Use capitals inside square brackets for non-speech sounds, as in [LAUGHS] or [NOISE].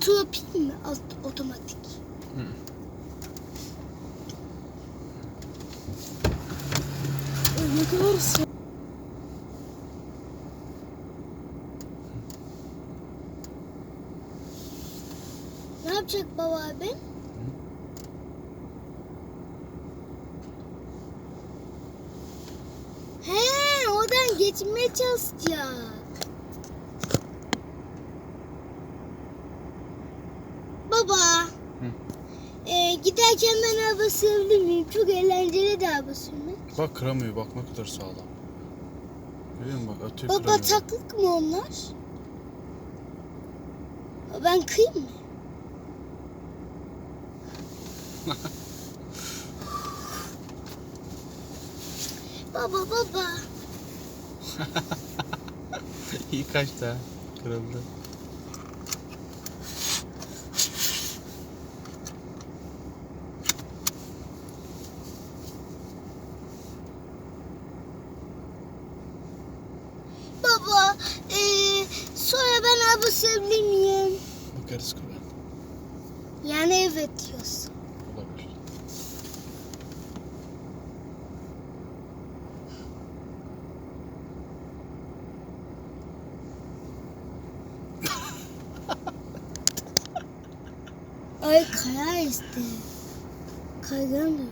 tur yapayım mı? Otomatik. Hı. Ne kadar. Ne yapacak baba abi? He, oradan geçmeye çalışacak. Baba. Ee, giderken ben araba sürebilir miyim? Çok eğlenceli de araba sürmek. Bak kıramıyor bak ne kadar sağlam. Görüyor musun bak atıyor Baba kıramıyor. taklık mı onlar? Ben kıyayım mı? [LAUGHS] baba baba. İyi kaçtı ha. Kırıldı. Baba ee, sonra ben araba sürebilir miyim? Bakarız Kur'an. Yani evet diyorsun. Olabilir. Ay kayar işte. Kaygan da.